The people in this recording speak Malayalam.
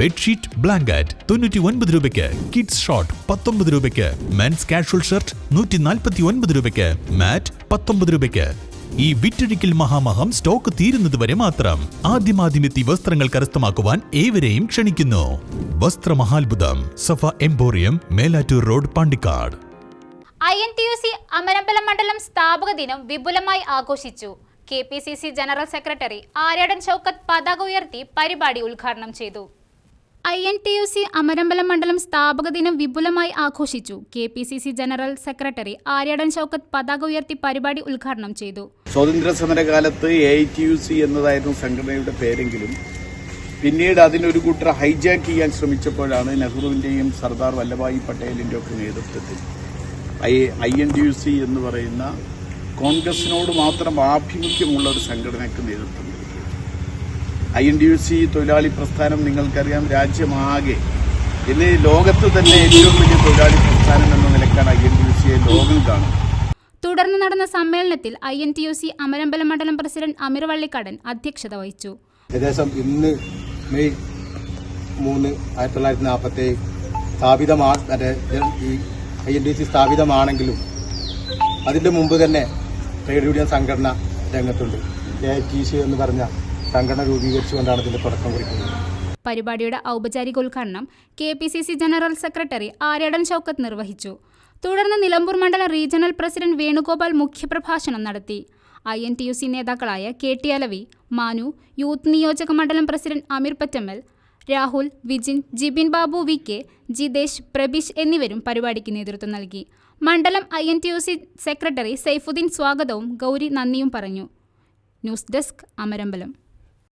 ബെഡ്ഷീറ്റ് ബ്ലാങ്കറ്റ് തൊണ്ണൂറ്റി ഒൻപത് രൂപയ്ക്ക് കിഡ്സ് ഷോർട്ട് പത്തൊമ്പത് രൂപയ്ക്ക് മെൻസ് കാഷ്വൽ ഷർട്ട് നൂറ്റി നാൽപ്പത്തി ഒൻപത് രൂപയ്ക്ക് മാറ്റ് പത്തൊമ്പത് രൂപയ്ക്ക്. ഈ വിറ്റഴിക്കൽ മഹാമഹം സ്റ്റോക്ക് തീരുന്നതുവരെ മാത്രം ആദ്യമാദ്യമെത്തി വസ്ത്രങ്ങൾ കരസ്ഥമാക്കുവാൻ ഏവരെയും ക്ഷണിക്കുന്നു. വസ്ത്രമഹാത്ഭുതം Safa emporium Melattur road Pandikkad. I N T U C Amarambalam മണ്ഡലം സ്ഥാപക ദിനം വിപുലമായി ആഘോഷിച്ചു. K P C C general secretary Aryadan Shoukath പതാക ഉയർത്തി പരിപാടി ഉദ്ഘാടനം ചെയ്തു. I N T U C Amarambalam മണ്ഡലം സ്ഥാപക ദിനം വിപുലമായി ആഘോഷിച്ചു. K P C C general secretary Aryadan Shoukath പതാക ഉയർത്തി പരിപാടി ഉദ്ഘാടനം ചെയ്തു. സ്വാതന്ത്ര്യ സമരകാലത്ത് A I T U C എന്നതായിരുന്നു സംഘടനയുടെ പേരെങ്കിലും പിന്നീട് അതിനൊരു കൂട്ടർ ഹൈജാക്ക് ചെയ്യാൻ ശ്രമിച്ചപ്പോഴാണ് നെഹ്റുവിന്റെയും സർദാർ വല്ലഭായി പട്ടേലിന്റെ ഒക്കെ നേതൃത്വത്തിൽ I N T U C എന്ന് പറയുന്ന കോൺഗ്രസിനോട് മാത്രം ആഭിമുഖ്യമുള്ള ഒരു സംഘടനയ്ക്ക് നേതൃത്വം I N D U C തൊഴിലാളി പ്രസ്ഥാനം നിങ്ങൾക്കറിയാം. രാജ്യമാകെ ഇന്ന് ലോകത്ത് തന്നെ ഏറ്റവും വലിയ തൊഴിലാളി പ്രസ്ഥാനം എന്ന നിലക്കാണ് ഐ എൻ ഡി യു സിയെ ലോകം കാണുന്നത്. തുടർന്ന് നടന്ന സമ്മേളനത്തിൽ I N T U C Amarambalam മണ്ഡലം പ്രസിഡന്റ് അമീർ വള്ളിക്കടൻ അധ്യക്ഷത വഹിച്ചു. ഏകദേശം ഇന്ന് മെയ് മൂന്ന് ആയിരത്തി തൊള്ളായിരത്തി നാൽപ്പത്തി സ്ഥാപിതമാ മറ്റേ ഈ ഐ എൻ ഡി സി സ്ഥാപിതമാണെങ്കിലും അതിന്റെ മുമ്പ് തന്നെ ട്രേഡ് യൂണിയൻ സംഘടന രംഗത്തുണ്ട്. എ ഐ ടി സി എന്ന് പറഞ്ഞ സംഘടന രൂപീകരിച്ചുകൊണ്ടാണ് ഇതിന്റെ തുടക്കം കുറിക്കുന്നത്. പരിപാടിയുടെ ഔപചാരിക ഉദ്ഘാടനം K P C C general secretary Aryadan Shoukath നിർവഹിച്ചു. തുടർന്ന് നിലമ്പൂർ മണ്ഡലം റീജിയണൽ പ്രസിഡന്റ് വേണുഗോപാൽ മുഖ്യപ്രഭാഷണം നടത്തി. I N T U C നേതാക്കളായ K T Alavi Manu youth നിയോജക മണ്ഡലം president Ameer Pattammal Rahul Vijin Jibin Babu V K Jithesh Prabeesh എന്നിവരും പരിപാടിക്ക് നേതൃത്വം നൽകി. മണ്ഡലം I N T U C secretary Saifuddin സ്വാഗതവും ഗൗരി നന്ദിയും പറഞ്ഞു. News desk Amarambalam.